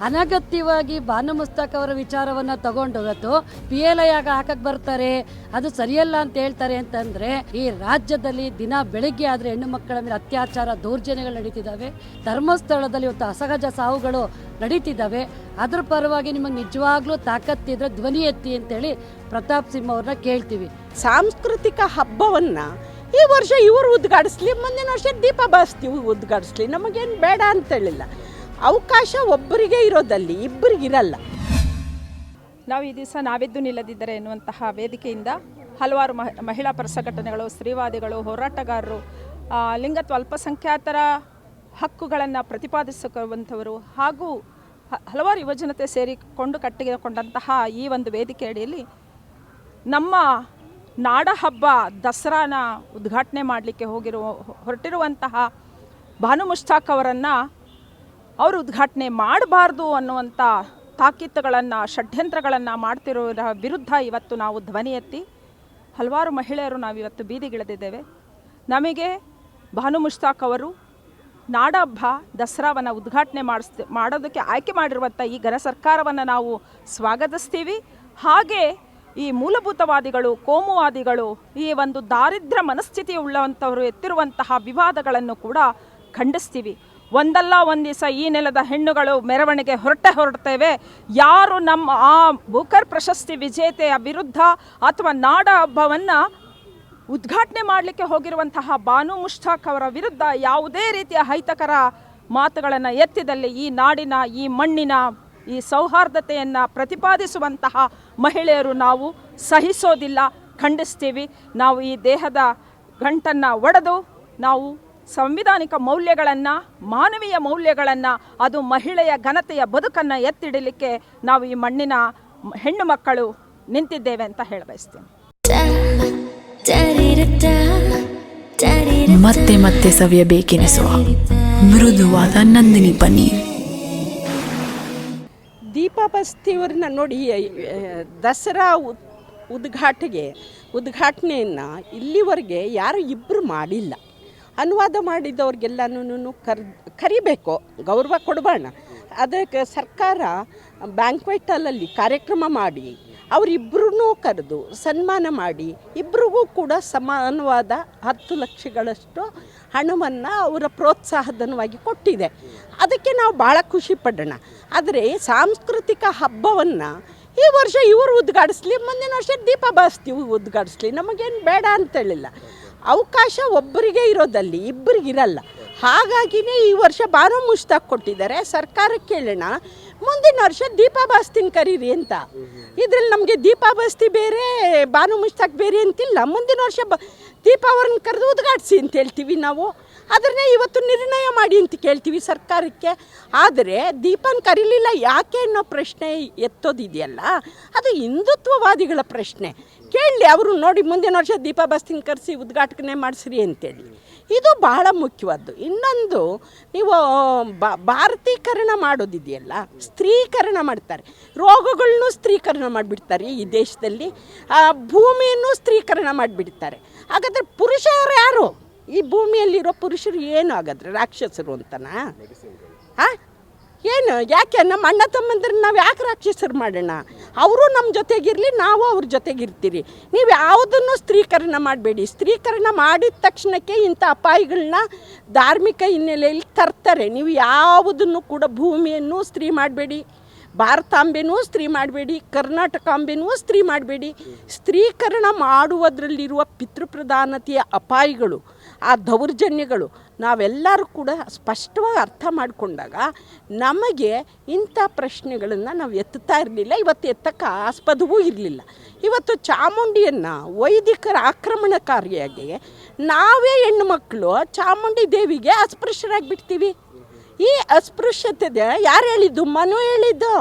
ಅನಗತ್ಯವಾಗಿ ಬಾನು ಮುಸ್ತಾಕ್ ಅವರ ವಿಚಾರವನ್ನ ತಗೊಂಡು ಇವತ್ತು ಪಿ ಎಲ್ ಐ ಆಗ ಹಾಕಕ್ ಬರ್ತಾರೆ. ಅದು ಸರಿಯಲ್ಲ ಅಂತ ಹೇಳ್ತಾರೆ ಅಂತಂದ್ರೆ, ಈ ರಾಜ್ಯದಲ್ಲಿ ದಿನ ಬೆಳಿಗ್ಗೆ ಆದ್ರೆ ಹೆಣ್ಣು ಮಕ್ಕಳ ಮೇಲೆ ಅತ್ಯಾಚಾರ, ದೌರ್ಜನ್ಯಗಳು ನಡೀತಿದ್ದಾವೆ. ಧರ್ಮಸ್ಥಳದಲ್ಲಿ ಇವತ್ತು ಅಸಹಜ ಸಾವುಗಳು ನಡೀತಿದ್ದಾವೆ. ಅದ್ರ ಪರವಾಗಿ ನಿಮಗೆ ನಿಜವಾಗ್ಲೂ ತಾಕತ್ತಿದ್ರೆ ಧ್ವನಿ ಎತ್ತಿ ಅಂತೇಳಿ ಪ್ರತಾಪ್ ಸಿಂಹ ಅವ್ರನ್ನ ಕೇಳ್ತೀವಿ. ಸಾಂಸ್ಕೃತಿಕ ಹಬ್ಬವನ್ನು ಈ ವರ್ಷ ಇವರು ಉದ್ಘಾಟಿಸ್ಲಿ, ಮುಂದಿನ ವರ್ಷ ದೀಪ ಬಾಸ್ತೀವಿ ಉದ್ಘಾಟಿಸ್ಲಿ. ನಮಗೇನು ಬೇಡ ಅಂತ ಹೇಳಿಲ್ಲ. ಅವಕಾಶ ಒಬ್ಬರಿಗೆ ಇರೋದಲ್ಲಿ ಇಬ್ಬರಿಗಿರಲ್ಲ. ನಾವು ಈ ದಿವಸ ನಾವೆದ್ದು ನಿಲ್ಲದಿದ್ದರೆ ಎನ್ನುವಂತಹ ವೇದಿಕೆಯಿಂದ ಹಲವಾರು ಮಹ, ಮಹಿಳಾ ಪರ ಸಂಘಟನೆಗಳು ಸ್ತ್ರೀವಾದಿಗಳು, ಹೋರಾಟಗಾರರು ಲಿಂಗತ್ವ ಅಲ್ಪಸಂಖ್ಯಾತರ ಹಕ್ಕುಗಳನ್ನು ಪ್ರತಿಪಾದಿಸುವಂಥವರು ಹಾಗೂ ಹಲವಾರು ಯುವಜನತೆ ಸೇರಿಕೊಂಡು ಕಟ್ಟಿಕೊಂಡಂತಹ ಈ ಒಂದು ವೇದಿಕೆ ಅಡಿಯಲ್ಲಿ ನಮ್ಮ ನಾಡ ಹಬ್ಬ ದಸರಾನ ಉದ್ಘಾಟನೆ ಮಾಡಲಿಕ್ಕೆ ಹೋಗಿರುವ ಹೊರಟಿರುವಂತಹ ಭಾನು ಮುಷ್ತಾಕ್ ಅವರನ್ನು ಅವರು ಉದ್ಘಾಟನೆ ಮಾಡಬಾರ್ದು ಅನ್ನುವಂಥ ತಾಕೀತುಗಳನ್ನು, ಷಡ್ಯಂತ್ರಗಳನ್ನು ಮಾಡ್ತಿರೋದರ ವಿರುದ್ಧ ಇವತ್ತು ನಾವು ಧ್ವನಿ ಎತ್ತಿ, ಹಲವಾರು ಮಹಿಳೆಯರು ನಾವಿವತ್ತು ಬೀದಿಗಿಳಿದಿದ್ದೇವೆ. ನಮಗೆ ಭಾನು ಮುಷ್ತಾಕ್ ಅವರು ನಾಡಹಬ್ಬ ದಸರಾವನ್ನು ಉದ್ಘಾಟನೆ ಮಾಡಿಸ್ ಮಾಡೋದಕ್ಕೆ ಆಯ್ಕೆ ಮಾಡಿರುವಂಥ ಈ ಘನ ಸರ್ಕಾರವನ್ನು ನಾವು ಸ್ವಾಗತಿಸ್ತೀವಿ. ಹಾಗೆ ಈ ಮೂಲಭೂತವಾದಿಗಳು, ಕೋಮುವಾದಿಗಳು, ಈ ಒಂದು ದಾರಿದ್ರ್ಯ ಮನಸ್ಥಿತಿ ಉಳ್ಳವಂಥವರು ಎತ್ತಿರುವಂತಹ ವಿವಾದಗಳನ್ನು ಕೂಡ ಖಂಡಿಸ್ತೀವಿ. ಒಂದಲ್ಲ ಒಂದು ದಿವಸ ಈ ನೆಲದ ಹೆಣ್ಣುಗಳು ಮೆರವಣಿಗೆ ಹೊರಟೆ ಹೊರಡ್ತೇವೆ. ಯಾರು ನಮ್ಮ ಆ ಬೂಕರ್ ಪ್ರಶಸ್ತಿ ವಿಜೇತೆಯ ವಿರುದ್ಧ ಅಥವಾ ನಾಡ ಹಬ್ಬವನ್ನು ಉದ್ಘಾಟನೆ ಮಾಡಲಿಕ್ಕೆ ಹೋಗಿರುವಂತಹ ಬಾನು ಮುಷ್ತಾಕ್ ಅವರ ವಿರುದ್ಧ ಯಾವುದೇ ರೀತಿಯ ಅಹಿತಕರ ಮಾತುಗಳನ್ನು ಎತ್ತಿದಲ್ಲಿ ಈ ನಾಡಿನ, ಈ ಮಣ್ಣಿನ, ಈ ಸೌಹಾರ್ದತೆಯನ್ನು ಪ್ರತಿಪಾದಿಸುವಂತಹ ಮಹಿಳೆಯರು ನಾವು ಸಹಿಸೋದಿಲ್ಲ. ಖಂಡಿಸ್ತೀವಿ. ನಾವು ಈ ದೇಹದ ಗಂಟನ್ನು ಒಡೆದು ನಾವು ಸಂವಿಧಾನಿಕ ಮೌಲ್ಯಗಳನ್ನು ಮಾನವೀಯ ಮೌಲ್ಯಗಳನ್ನು ಅದು ಮಹಿಳೆಯ ಘನತೆಯ ಬದುಕನ್ನು ಎತ್ತಿಡಲಿಕ್ಕೆ ನಾವು ಈ ಮಣ್ಣಿನ ಹೆಣ್ಣು ಮಕ್ಕಳು ನಿಂತಿದ್ದೇವೆ ಅಂತ ಹೇಳ ಬಯಸ್ತೀನಿ. ಮತ್ತೆ ಮತ್ತೆ ಸವಿಯಬೇಕೆನಿಸುವ ಮೃದುವಾದ ನಂದಿನಿ ಬನ್ನಿ ದೀಪಾ ಬಸ್ತಿಯವ್ರನ್ನ ನೋಡಿ ದಸರಾ ಉದ್- ಉದ್ಘಾಟನೆಗೆ ಉದ್ಘಾಟನೆಯನ್ನು ಇಲ್ಲಿವರೆಗೆ ಯಾರು ಇಬ್ಬರು ಮಾಡಿಲ್ಲ. ಅನುವಾದ ಮಾಡಿದವ್ರಿಗೆಲ್ಲನೂ ಕರ್, ಕರಿಬೇಕು, ಗೌರವ ಕೊಡಬೇಡ ಅದಕ್ಕೆ ಸರ್ಕಾರ ಬ್ಯಾಂಕ್ವೆಟ್ ಹಾಲಲ್ಲಿ ಕಾರ್ಯಕ್ರಮ ಮಾಡಿ ಅವರಿಬ್ಬರೂ ಕರೆದು ಸನ್ಮಾನ ಮಾಡಿ ಇಬ್ಬರಿಗೂ ಕೂಡ ಸಮಾನವಾದ ಹತ್ತು ಲಕ್ಷಗಳಷ್ಟು ಹಣವನ್ನು ಅವರ ಪ್ರೋತ್ಸಾಹಧನವಾಗಿ ಕೊಟ್ಟಿದೆ. ಅದಕ್ಕೆ ನಾವು ಭಾಳ ಖುಷಿ ಪಡೋಣ. ಆದರೆ ಸಾಂಸ್ಕೃತಿಕ ಹಬ್ಬವನ್ನು ಈ ವರ್ಷ ಇವರು ಉದ್ಘಾಟಿಸ್ಲಿ, ಮುಂದಿನ ವರ್ಷ ದೀಪ ಬಾಸ್ತೀವಿ ಉದ್ಘಾಟಿಸ್ಲಿ. ನಮಗೇನು ಬೇಡ ಅಂತೇಳಿಲ್ಲ. ಅವಕಾಶ ಒಬ್ಬರಿಗೆ ಇರೋದಲ್ಲಿ ಇಬ್ಬರಿಗಿರಲ್ಲ ಹಾಗಾಗಿನೇ ಈ ವರ್ಷ ಬಾನು ಮುಷ್ತಾಕ್ ಕೊಟ್ಟಿದ್ದಾರೆ. ಸರ್ಕಾರಕ್ಕೆ ಕೇಳೋಣ. ಮುಂದಿನ ವರ್ಷ ದೀಪಾ ಬಾಸ್ತಿನ ಕರೀರಿ ಅಂತ. ಇದ್ರಲ್ಲಿ ನಮಗೆ ದೀಪಾ ಬಾಸ್ತಿ ಬೇರೆ ಬಾನು ಮುಷ್ತಾಕ್ ಬೇರೆ ಅಂತಿಲ್ಲ. ಮುಂದಿನ ವರ್ಷ ಬ ದೀಪಾ ಅವ್ರನ್ನ ಕರೆದು ಉದ್ಘಾಟಿಸಿ ಅಂತ ಹೇಳ್ತೀವಿ ನಾವು. ಅದನ್ನೇ ಇವತ್ತು ನಿರ್ಣಯ ಮಾಡಿ ಅಂತ ಕೇಳ್ತೀವಿ ಸರ್ಕಾರಕ್ಕೆ. ಆದರೆ ದೀಪನ್ ಕರೀಲಿಲ್ಲ ಯಾಕೆ ಅನ್ನೋ ಪ್ರಶ್ನೆ ಎತ್ತೋದಿದೆಯಲ್ಲ, ಅದು ಹಿಂದುತ್ವವಾದಿಗಳ ಪ್ರಶ್ನೆ. ಕೇಳಲಿ ಅವರು ನೋಡಿ ಮುಂದಿನ ವರ್ಷ ದೀಪ ಬಸ್ತಿನ ಕರೆಸಿ ಉದ್ಘಾಟನೆ ಮಾಡಿಸ್ರಿ ಅಂತೇಳಿ. ಇದು ಬಹಳ ಮುಖ್ಯವಾದ್ದು. ಇನ್ನೊಂದು, ನೀವು ಭಾರತೀಕರಣ ಮಾಡೋದಿದೆಯಲ್ಲ, ಸ್ತ್ರೀಕರಣ ಮಾಡ್ತಾರೆ. ರೋಗಗಳನ್ನೂ ಸ್ತ್ರೀಕರಣ ಮಾಡಿಬಿಡ್ತಾರೆ ಈ ದೇಶದಲ್ಲಿ. ಭೂಮಿಯನ್ನು ಸ್ತ್ರೀಕರಣ ಮಾಡಿಬಿಡ್ತಾರೆ. ಹಾಗಾದರೆ ಪುರುಷರು ಯಾರು? ಈ ಭೂಮಿಯಲ್ಲಿರೋ ಪುರುಷರು ಏನು ಹಾಗಾದ್ರೆ ರಾಕ್ಷಸರು ಅಂತನಾ? ಹಾಂ? ಏನು? ಯಾಕೆ? ನಮ್ಮ ಅಣ್ಣ ತಮ್ಮಂದ್ರೆ ನಾವು ಯಾಕೆ ರಾಕ್ಷಸರು ಮಾಡೋಣ? ಅವರು ನಮ್ಮ ಜೊತೆಗಿರಲಿ, ನಾವು ಅವ್ರ ಜೊತೆಗಿರ್ತೀರಿ. ನೀವು ಯಾವುದನ್ನು ಸ್ತ್ರೀಕರಣ ಮಾಡಬೇಡಿ. ಸ್ತ್ರೀಕರಣ ಮಾಡಿದ ತಕ್ಷಣಕ್ಕೆ ಇಂಥ ಅಪಾಯಗಳನ್ನ ಧಾರ್ಮಿಕ ಹಿನ್ನೆಲೆಯಲ್ಲಿ ತರ್ತಾರೆ. ನೀವು ಯಾವುದನ್ನು ಕೂಡ ಭೂಮಿಯನ್ನು ಸ್ತ್ರೀ ಮಾಡಬೇಡಿ. ಭಾರತಾಂಬೆನೂ ಸ್ತ್ರೀ ಮಾಡಬೇಡಿ ಕರ್ನಾಟಕಾಂಬೆನೂ ಸ್ತ್ರೀ ಮಾಡಬೇಡಿ. ಸ್ತ್ರೀಕರಣ ಮಾಡುವುದರಲ್ಲಿರುವ ಪಿತೃಪ್ರಧಾನತೆಯ ಅಪಾಯಗಳು, ಆ ದೌರ್ಜನ್ಯಗಳು ನಾವೆಲ್ಲರೂ ಕೂಡ ಸ್ಪಷ್ಟವಾಗಿ ಅರ್ಥ ಮಾಡಿಕೊಂಡಾಗ ನಮಗೆ ಇಂಥ ಪ್ರಶ್ನೆಗಳನ್ನು ನಾವು ಎತ್ತುತ್ತಾ ಇರಲಿಲ್ಲ. ಇವತ್ತು ಎತ್ತಕ್ಕೆ ಆಸ್ಪದವೂ ಇರಲಿಲ್ಲ. ಇವತ್ತು ಚಾಮುಂಡಿಯನ್ನು ವೈದಿಕರ ಆಕ್ರಮಣಕಾರಿಯಾಗಿ ನಾವೇ ಹೆಣ್ಣುಮಕ್ಕಳು ಚಾಮುಂಡಿ ದೇವಿಗೆ ಅಸ್ಪೃಶ್ಯರಾಗಿಬಿಡ್ತೀವಿ. ಈ ಅಸ್ಪೃಶ್ಯತೆ ಯಾರು ಹೇಳಿದ್ದು? ಮನು ಹೇಳಿದ್ದು.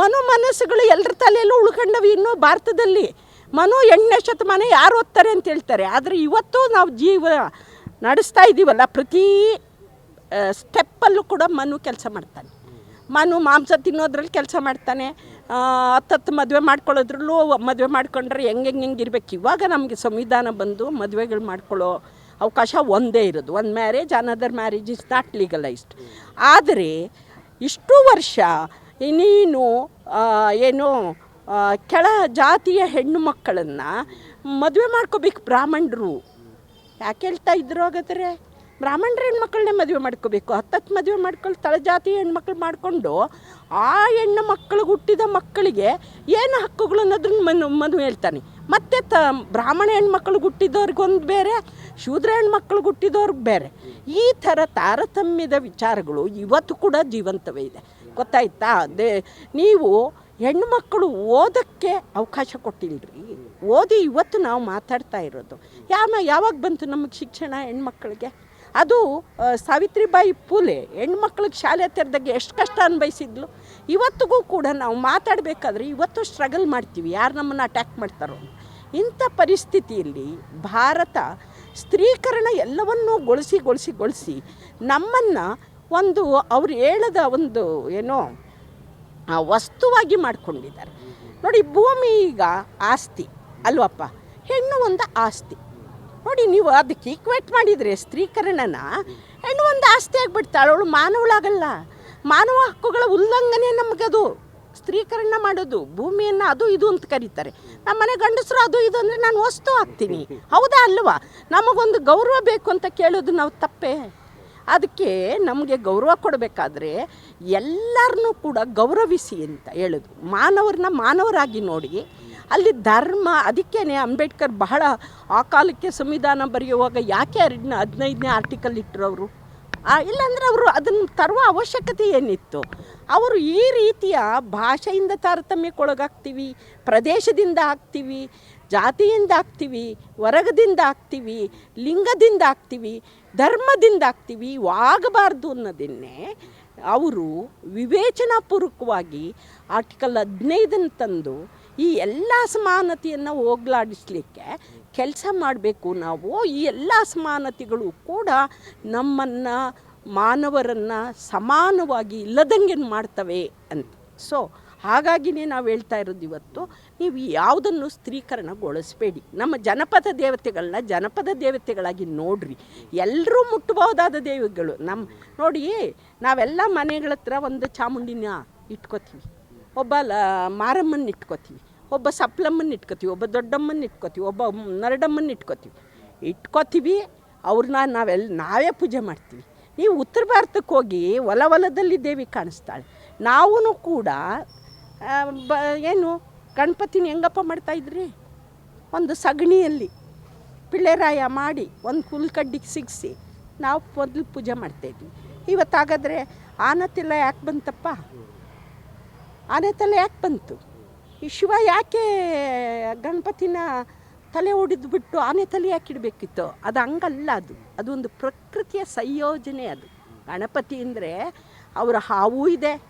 ಮನು ಮನಸ್ಸುಗಳು ಎಲ್ಲರ ತಲೆಯಲ್ಲೂ ಉಳ್ಕೊಂಡವು ಇನ್ನು ಭಾರತದಲ್ಲಿ. ಮನು ಎಂಟನೇ ಶತಮಾನ ಯಾರು ಓದ್ತಾರೆ ಅಂತ ಹೇಳ್ತಾರೆ. ಆದರೆ ಇವತ್ತು ನಾವು ಜೀವ ನಡೆಸ್ತಾ ಇದ್ದೀವಲ್ಲ ಪ್ರತಿ ಸ್ಟೆಪ್ಪಲ್ಲೂ ಕೂಡ ಮನು ಕೆಲಸ ಮಾಡ್ತಾನೆ. ಮನು ಮಾಂಸ ತಿನ್ನೋದ್ರಲ್ಲಿ ಕೆಲಸ ಮಾಡ್ತಾನೆ. ಹತ್ತತ್ತು ಮದುವೆ ಮಾಡ್ಕೊಳ್ಳೋದ್ರಲ್ಲೂ ಮದುವೆ ಮಾಡ್ಕೊಂಡ್ರೆ ಹೆಂಗೆ ಹೆಂಗೆ ಇರ್ಬೇಕು? ಇವಾಗ ನಮಗೆ ಸಂವಿಧಾನ ಬಂದು ಮದುವೆಗಳು ಮಾಡ್ಕೊಳ್ಳೋ ಅವಕಾಶ ಒಂದೇ ಇರೋದು. ಒಂದು marriage another marriage is not legalised ಆದರೆ ಇಷ್ಟು ವರ್ಷ ನೀನು ಏನು ಕೆಳ ಜಾತಿಯ ಹೆಣ್ಣು ಮಕ್ಕಳನ್ನು ಮದುವೆ ಮಾಡ್ಕೋಬೇಕು ಬ್ರಾಹ್ಮಣರು. ಯಾಕೆ ಹೇಳ್ತಾ ಇದ್ರು ಹಾಗಾದರೆ? ಬ್ರಾಹ್ಮಣರ ಹೆಣ್ಮಕ್ಳನ್ನೇ ಮದುವೆ ಮಾಡ್ಕೋಬೇಕು. ಹತ್ತತ್ತು ಮದುವೆ ಮಾಡ್ಕೊಂಡು ತಳಜಾತಿ ಹೆಣ್ಮಕ್ಳು ಮಾಡಿಕೊಂಡು ಆ ಹೆಣ್ಣು ಮಕ್ಕಳಿಗೆ ಹುಟ್ಟಿದ ಮಕ್ಕಳಿಗೆ ಏನು ಹಕ್ಕುಗಳು ಅನ್ನೋದನ್ನ ಮನು ಮದುವೆ ಹೇಳ್ತಾನೆ. ಮತ್ತು ತ ಬ್ರಾಹ್ಮಣ ಹೆಣ್ಮಕ್ಳು ಹುಟ್ಟಿದವ್ರಿಗೊಂದು ಬೇರೆ, ಶೂದ್ರ ಹೆಣ್ಮಕ್ಳು ಹುಟ್ಟಿದವ್ರಿಗೆ ಬೇರೆ. ಈ ಥರ ತಾರತಮ್ಯದ ವಿಚಾರಗಳು ಇವತ್ತು ಕೂಡ ಜೀವಂತವೇ ಇದೆ. ಗೊತ್ತಾಯ್ತಾ? ಅದೇ ನೀವು ಹೆಣ್ಮಕ್ಳು ಓದೋಕ್ಕೆ ಅವಕಾಶ ಕೊಟ್ಟಿಲ್ಲರಿ ಓದಿ ಇವತ್ತು ನಾವು ಮಾತಾಡ್ತಾ ಇರೋದು. ಯಾವ ಯಾವಾಗ ಬಂತು ನಮಗೆ ಶಿಕ್ಷಣ ಹೆಣ್ಮಕ್ಳಿಗೆ? ಅದು ಸಾವಿತ್ರಿಬಾಯಿ ಪೂಲೆ ಹೆಣ್ಮಕ್ಳಿಗೆ ಶಾಲೆ ತೆರೆದಾಗ ಎಷ್ಟು ಕಷ್ಟ ಅನ್ಭವಿಸಿದ್ಲು? ಇವತ್ತಿಗೂ ಕೂಡ ನಾವು ಮಾತಾಡಬೇಕಾದ್ರೆ ಇವತ್ತು ಸ್ಟ್ರಗಲ್ ಮಾಡ್ತೀವಿ. ಯಾರು ನಮ್ಮನ್ನು ಅಟ್ಯಾಕ್ ಮಾಡ್ತಾರೋ. ಇಂಥ ಪರಿಸ್ಥಿತಿಯಲ್ಲಿ ಭಾರತ ಸ್ತ್ರೀಕರಣ ಎಲ್ಲವನ್ನೂ ಗೊಳಿಸಿ ಗೊಳಿಸಿ ಗೊಳಿಸಿ ನಮ್ಮನ್ನು ಒಂದು ಅವ್ರು ಹೇಳದ ಒಂದು ಏನೋ ವಸ್ತುವಾಗಿ ಮಾಡಿಕೊಂಡಿದ್ದಾರೆ. ನೋಡಿ, ಭೂಮಿ ಈಗ ಆಸ್ತಿ ಅಲ್ವಪ್ಪ? ಹೆಣ್ಣು ಒಂದು ಆಸ್ತಿ. ನೋಡಿ, ನೀವು ಅದಕ್ಕೆ ಈಕ್ವೇಟ್ ಮಾಡಿದರೆ ಸ್ತ್ರೀಕರಣನ ಹೆಣ್ಣು ಒಂದು ಆಸ್ತಿ ಆಗಿಬಿಡ್ತಾಳೆ, ಅವಳು ಮಾನವಳಾಗಲ್ಲ. ಮಾನವ ಹಕ್ಕುಗಳ ಉಲ್ಲಂಘನೆ ನಮಗದು. ಸ್ತ್ರೀಕರಣ ಮಾಡೋದು, ಭೂಮಿಯನ್ನು ಅದು ಇದು ಅಂತ ಕರೀತಾರೆ. ನಮ್ಮ ಮನೆ ಗಂಡಸರು ಅದು ಇದು ಅಂದರೆ ನಾನು ವಸ್ತು ಹಾಕ್ತೀನಿ. ಹೌದಾ ಅಲ್ವಾ? ನಮಗೊಂದು ಗೌರವ ಬೇಕು ಅಂತ ಕೇಳೋದು ನಾವು ತಪ್ಪೇ? ಅದಕ್ಕೆ ನಮಗೆ ಗೌರವ ಕೊಡಬೇಕಾದ್ರೆ ಎಲ್ಲರನ್ನೂ ಕೂಡ ಗೌರವಿಸಿ ಅಂತ ಹೇಳೋದು. ಮಾನವರನ್ನ ಮಾನವರಾಗಿ ನೋಡಿ. ಅಲ್ಲಿ ಧರ್ಮ, ಅದಕ್ಕೇನೆ ಅಂಬೇಡ್ಕರ್ ಬಹಳ ಆ ಕಾಲಕ್ಕೆ ಸಂವಿಧಾನ ಬರೆಯುವಾಗ ಯಾಕೆ ಹದಿನೈದನೇ ಆರ್ಟಿಕಲ್ ಇಟ್ಟರು ಅವರು? ಇಲ್ಲಾಂದ್ರೆ ಅವರು ಅದನ್ನು ತರುವ ಅವಶ್ಯಕತೆ ಏನಿತ್ತು? ಅವರು ಈ ರೀತಿಯ ಭಾಷೆಯಿಂದ ತಾರತಮ್ಯಕ್ಕೊಳಗಾಗ್ತೀವಿ, ಪ್ರದೇಶದಿಂದ ಆಗ್ತೀವಿ, ಜಾತಿಯಿಂದ ಆಗ್ತೀವಿ, ವರ್ಗದಿಂದ ಆಗ್ತೀವಿ, ಲಿಂಗದಿಂದ ಆಗ್ತೀವಿ, ಧರ್ಮದಿಂದ ಆಗ್ತೀವಿ ಆಗಬಾರ್ದು ಅನ್ನೋದನ್ನೇ ಅವರು ವಿವೇಚನಾಪೂರ್ವಕವಾಗಿ ಆರ್ಟಿಕಲ್ ಹದಿನೈದನ್ನು ತಂದು ಈ ಎಲ್ಲ ಅಸಮಾನತೆಯನ್ನು ಹೋಗ್ಲಾಡಿಸ್ಲಿಕ್ಕೆ ಕೆಲಸ ಮಾಡಬೇಕು ನಾವು, ಈ ಎಲ್ಲ ಅಸಮಾನತೆಗಳು ಕೂಡ ನಮ್ಮನ್ನು ಮಾನವರನ್ನು ಸಮಾನವಾಗಿ ಇಲ್ಲದಂಗೆ ಮಾಡ್ತವೆ ಅಂತ. ಸೊ ಹಾಗಾಗಿನೇ ನಾವು ಹೇಳ್ತಾ ಇರೋದು ಇವತ್ತು, ನೀವು ಯಾವುದನ್ನು ಸ್ತ್ರೀಕರಣಗೊಳಿಸಬೇಡಿ. ನಮ್ಮ ಜನಪದ ದೇವತೆಗಳನ್ನ ಜನಪದ ದೇವತೆಗಳಾಗಿ ನೋಡ್ರಿ. ಎಲ್ಲರೂ ಮುಟ್ಟಬಹುದಾದ ದೇವಿಗಳು. ನಮ್ಮ ನೋಡಿ, ನಾವೆಲ್ಲ ಮನೆಗಳ ಹತ್ರ ಒಂದು ಚಾಮುಂಡಿನ ಇಟ್ಕೋತೀವಿ. ಒಬ್ಬ ಲ ಮಾರಮ್ಮನ ಇಟ್ಕೋತೀವಿ. ಒಬ್ಬ ಸಪ್ಲಮ್ಮನ ಇಟ್ಕೋತೀವಿ. ಒಬ್ಬ ದೊಡ್ಡಮ್ಮನ ಇಟ್ಕೋತೀವಿ. ಒಬ್ಬ ನರಡಮ್ಮನ ಇಟ್ಕೋತೀವಿ. ಇಟ್ಕೋತೀವಿ. ಅವ್ರನ್ನ ನಾವೆಲ್ಲ ನಾವೇ ಪೂಜೆ ಮಾಡ್ತೀವಿ. ನೀವು ಉತ್ತರ ಭಾರತಕ್ಕೆ ಹೋಗಿ ಹೊಲ ಹೊಲದಲ್ಲಿ ದೇವಿ ಕಾಣಿಸ್ತಾಳೆ. ನಾವೂ ಕೂಡ ಬ, ಏನು ಗಣಪತಿನ ಹೆಂಗಪ್ಪ ಮಾಡ್ತಾಯಿದ್ರಿ ಒಂದು ಸಗಣಿಯಲ್ಲಿ ಪಿಳ್ಳೆರಾಯ ಮಾಡಿ ಒಂದು ಹುಲ್ಕಡ್ಡಿಗೆ ಸಿಗಿಸಿ ನಾವು ಮೊದಲು ಪೂಜೆ ಮಾಡ್ತಾಯಿದ್ವಿ ಇವತ್ತಾಗಾದರೆ ಆನತಿಲ್ಲ ಯಾಕೆ ಬಂತಪ್ಪ? ಆನೆ ತಲೆ ಯಾಕೆ ಬಂತು? ಈ ಶಿವ ಯಾಕೆ ಗಣಪತಿನ ತಲೆ ಹೊಡೆದು ಬಿಟ್ಟು ಆನೆ ತಲೆ ಯಾಕೆ ಇಡಬೇಕಿತ್ತು? ಅದು ಹಂಗಲ್ಲ ಅದು. ಅದು ಒಂದು ಪ್ರಕೃತಿಯ ಸಂಯೋಜನೆ ಅದು. ಗಣಪತಿ ಅಂದರೆ ಅವರ ಹಾವು ಇದೆ,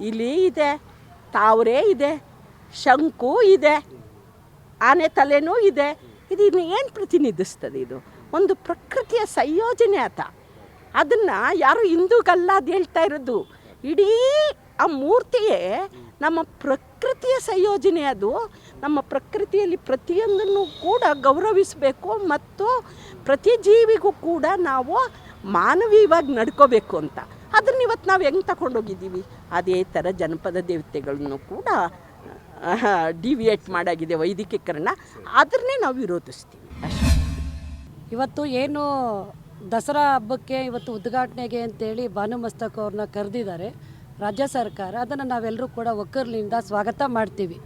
ಇಲಿ ಇದೆ, ತಾವರೆ ಇದೆ, ಶಂಕು ಇದೆ, ಆನೆ ತಲೆನೂ ಇದೆ. ಇದು ಇನ್ನು ಏನು ಪ್ರತಿನಿಧಿಸ್ತದೆ ಇದು? ಒಂದು ಪ್ರಕೃತಿಯ ಸಂಯೋಜನೆ ಆತ. ಅದನ್ನು ಯಾರು ಹಿಂದೂಗಲ್ಲ ಅದು ಹೇಳ್ತಾ ಇರೋದು. ಇಡೀ ಆ ಮೂರ್ತಿಯೇ ನಮ್ಮ ಪ್ರಕೃತಿಯ ಸಂಯೋಜನೆ ಅದು. ನಮ್ಮ ಪ್ರಕೃತಿಯಲ್ಲಿ ಪ್ರತಿಯೊಂದನ್ನು ಕೂಡ ಗೌರವಿಸಬೇಕು ಮತ್ತು ಪ್ರತಿ ಜೀವಿಗೂ ಕೂಡ ನಾವು ಮಾನವೀಯವಾಗಿ ನಡ್ಕೋಬೇಕು ಅಂತ. ಅದನ್ನ ಇವತ್ತು ನಾವು ಹೆಂಗೆ ತಗೊಂಡೋಗಿದ್ದೀವಿ? ಅದೇ ಥರ ಜನಪದ ದೇವತೆಗಳನ್ನು ಕೂಡ ಡಿವಿಯೇಟ್ ಮಾಡಾಗಿದೆ ವೈದಿಕೀಕರಣ. ಅದನ್ನೇ ನಾವು ವಿರೋಧಿಸ್ತೀವಿ. ಇವತ್ತು ಏನು ದಸರಾ ಹಬ್ಬಕ್ಕೆ ಇವತ್ತು ಉದ್ಘಾಟನೆಗೆ ಅಂತೇಳಿ ಭಾನುಮಸ್ತಕ್ ಅವ್ರನ್ನ ಕರೆದಿದ್ದಾರೆ. ರಾಜ್ಯ ಸರ್ಕಾರ, ಅದನ್ನು ನಾವೆಲ್ಲರೂ ಕೂಡ ಒಕ್ಕರ್ಲಿಂದ ಸ್ವಾಗತ ಮಾಡ್ತೀವಿ.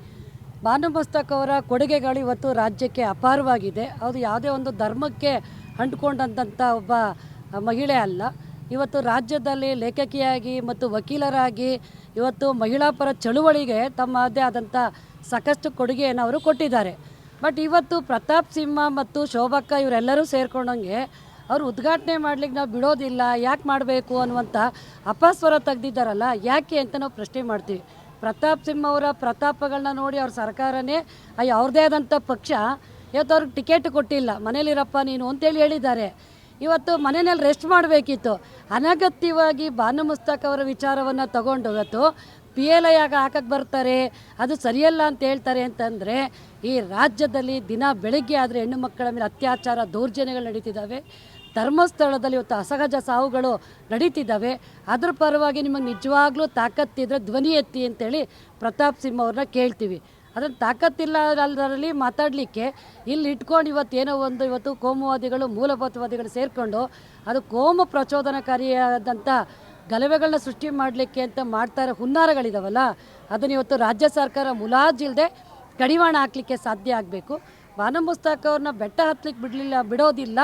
ಭಾನು ಮಸ್ತಕ್ ಅವರ ಕೊಡುಗೆಗಳು ಇವತ್ತು ರಾಜ್ಯಕ್ಕೆ ಅಪಾರವಾಗಿದೆ. ಅದು ಯಾವುದೇ ಒಂದು ಧರ್ಮಕ್ಕೆ ಅಂಟ್ಕೊಂಡಂಥ ಒಬ್ಬ ಮಹಿಳೆ ಅಲ್ಲ. ಇವತ್ತು ರಾಜ್ಯದಲ್ಲಿ ಲೇಖಕಿಯಾಗಿ ಮತ್ತು ವಕೀಲರಾಗಿ ಇವತ್ತು ಮಹಿಳಾ ಪರ ಚಳುವಳಿಗೆ ತಮ್ಮದೇ ಆದಂಥ ಸಾಕಷ್ಟು ಕೊಡುಗೆಯನ್ನು ಅವರು ಕೊಟ್ಟಿದ್ದಾರೆ. ಬಟ್ ಇವತ್ತು ಪ್ರತಾಪ್ ಸಿಂಹ ಮತ್ತು ಶೋಭಕ್ಕ ಇವರೆಲ್ಲರೂ ಸೇರ್ಕೊಂಡಂಗೆ ಅವರು ಉದ್ಘಾಟನೆ ಮಾಡ್ಲಿಕ್ಕೆ ನಾವು ಬಿಡೋದಿಲ್ಲ, ಯಾಕೆ ಮಾಡಬೇಕು ಅನ್ನುವಂಥ ಅಪಸ್ವರ ತೆಗ್ದಿದ್ದಾರಲ್ಲ, ಯಾಕೆ ಅಂತ ನಾವು ಪ್ರಶ್ನೆ ಮಾಡ್ತೀವಿ. ಪ್ರತಾಪ್ ಸಿಂಹ ಅವರ ಪ್ರತಾಪಗಳನ್ನ ನೋಡಿ ಅವ್ರ ಸರ್ಕಾರನೇ, ಅಯ್ಯ, ಅವ್ರದೇ ಆದಂಥ ಪಕ್ಷ, ಇವತ್ತು ಅವ್ರಿಗೆ ಟಿಕೆಟ್ ಕೊಟ್ಟಿಲ್ಲ, ಮನೇಲಿರಪ್ಪ ನೀನು ಅಂತೇಳಿ ಹೇಳಿದ್ದಾರೆ. ಇವತ್ತು ಮನೆಯಲ್ಲಿ ರೆಸ್ಟ್ ಮಾಡಬೇಕಿತ್ತು. ಅನಗತ್ಯವಾಗಿ ಬಾನು ಮುಸ್ತಾಕ್ ಅವರ ವಿಚಾರವನ್ನು ತಗೊಂಡು ಇವತ್ತು ಪಿ ಎಲ್ ಐ ಆಗ ಹಾಕಕ್ಕೆ ಬರ್ತಾರೆ, ಅದು ಸರಿಯಲ್ಲ ಅಂತ ಹೇಳ್ತಾರೆ ಅಂತಂದರೆ, ಈ ರಾಜ್ಯದಲ್ಲಿ ದಿನ ಬೆಳಗ್ಗೆ ಆದರೆ ಹೆಣ್ಣು ಮಕ್ಕಳ ಮೇಲೆ ಅತ್ಯಾಚಾರ, ದೌರ್ಜನ್ಯಗಳು ನಡೀತಿದ್ದಾವೆ. ಧರ್ಮಸ್ಥಳದಲ್ಲಿ ಇವತ್ತು ಅಸಹಜ ಸಾವುಗಳು ನಡೀತಿದ್ದಾವೆ. ಅದ್ರ ಪರವಾಗಿ ನಿಮಗೆ ನಿಜವಾಗ್ಲೂ ತಾಕತ್ತಿದ್ರೆ ಧ್ವನಿ ಎತ್ತಿ ಅಂತೇಳಿ ಪ್ರತಾಪ್ ಸಿಂಹ ಅವ್ರನ್ನ ಕೇಳ್ತೀವಿ. ಅದನ್ನು ತಾಕತ್ತಿಲ್ಲ ಅಲ್ಲದರಲ್ಲಿ ಮಾತಾಡಲಿಕ್ಕೆ ಇಲ್ಲಿ ಇಟ್ಕೊಂಡು ಇವತ್ತು ಏನೋ ಒಂದು ಇವತ್ತು ಕೋಮುವಾದಿಗಳು, ಮೂಲಭೂತವಾದಿಗಳು ಸೇರಿಕೊಂಡು ಅದು ಕೋಮು ಪ್ರಚೋದನಕಾರಿಯಾದಂಥ ಗಲಭೆಗಳನ್ನ ಸೃಷ್ಟಿ ಮಾಡಲಿಕ್ಕೆ ಅಂತ ಮಾಡ್ತಾ ಇರೋ ಹುನ್ನಾರಗಳಿದಾವಲ್ಲ, ಅದನ್ನು ಇವತ್ತು ರಾಜ್ಯ ಸರ್ಕಾರ ಮುಲಾಜಿಲ್ಲದೆ ಕಡಿವಾಣ ಹಾಕಲಿಕ್ಕೆ ಸಾಧ್ಯ ಆಗಬೇಕು. ಮುಸ್ತಾಕ್ ಅವ್ರನ್ನ ಬೆಟ್ಟ ಹತ್ಲಿಕ್ಕೆ ಬಿಡಲಿಲ್ಲ, ಬಿಡೋದಿಲ್ಲ.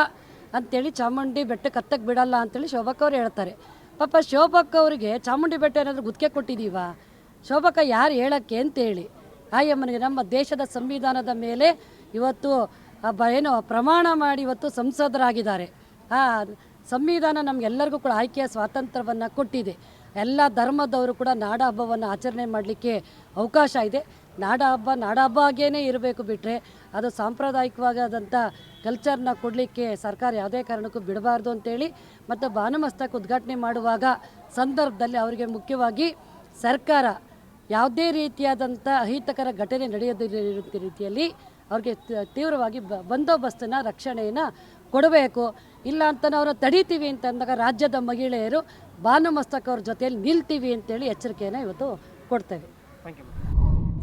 ಅಂತೇಳಿ ಚಾಮುಂಡಿ ಬೆಟ್ಟಕ್ಕೆ ಹತ್ತಕ್ಕೆ ಬಿಡಲ್ಲ ಅಂತೇಳಿ ಶೋಭಕ್ ಅವ್ರು ಹೇಳ್ತಾರೆ. ಪಾಪ ಶೋಭಕ್ಕ ಅವರಿಗೆ ಚಾಮುಂಡಿ ಬೆಟ್ಟ ಏನಾದರೂ ಗುತ್ತಿಗೆ ಕೊಟ್ಟಿದ್ದೀವ ಶೋಭಕ್ಕ ಯಾರು ಹೇಳಕ್ಕೆ ಅಂತೇಳಿ. ಆಯಮ್ಮನಿಗೆ ನಮ್ಮ ದೇಶದ ಸಂವಿಧಾನದ ಮೇಲೆ ಇವತ್ತು ಏನು ಪ್ರಮಾಣ ಮಾಡಿ ಇವತ್ತು ಸಂಸದರಾಗಿದ್ದಾರೆ. ಆ ಸಂವಿಧಾನ ನಮಗೆಲ್ಲರಿಗೂ ಕೂಡ ಆಯ್ಕೆಯ ಸ್ವಾತಂತ್ರ್ಯವನ್ನು ಕೊಟ್ಟಿದೆ. ಎಲ್ಲ ಧರ್ಮದವರು ಕೂಡ ನಾಡ ಹಬ್ಬವನ್ನು ಆಚರಣೆ ಮಾಡಲಿಕ್ಕೆ ಅವಕಾಶ ಇದೆ. ನಾಡ ಹಬ್ಬ ನಾಡ ಹಬ್ಬ ಇರಬೇಕು ಬಿಟ್ಟರೆ ಅದು ಸಾಂಪ್ರದಾಯಿಕವಾದಂಥ ಕಲ್ಚರ್ನ ಕೊಡಲಿಕ್ಕೆ ಸರ್ಕಾರ ಯಾವುದೇ ಕಾರಣಕ್ಕೂ ಬಿಡಬಾರ್ದು ಅಂತೇಳಿ ಮತ್ತು ಭಾನುಮಸ್ತಕ ಉದ್ಘಾಟನೆ ಮಾಡುವಾಗ ಸಂದರ್ಭದಲ್ಲಿ ಅವರಿಗೆ ಮುಖ್ಯವಾಗಿ ಸರ್ಕಾರ ಯಾವುದೇ ರೀತಿಯಾದಂಥ ಅಹಿತಕರ ಘಟನೆ ನಡೆಯದಿರುವ ರೀತಿಯಲ್ಲಿ ಅವ್ರಿಗೆ ತೀವ್ರವಾಗಿ ಬಂದೋಬಸ್ತನ್ನ, ರಕ್ಷಣೆಯನ್ನು ಕೊಡಬೇಕು. ಇಲ್ಲ ಅಂತ ತಡೀತೀವಿ ಅಂತ ಅಂದಾಗ ರಾಜ್ಯದ ಮಹಿಳೆಯರು ಭಾನುಮಸ್ತಕ ಅವ್ರ ಜೊತೆಯಲ್ಲಿ ನಿಲ್ತೀವಿ ಅಂತೇಳಿ ಎಚ್ಚರಿಕೆಯನ್ನು ಇವತ್ತು ಕೊಡ್ತೇವೆ.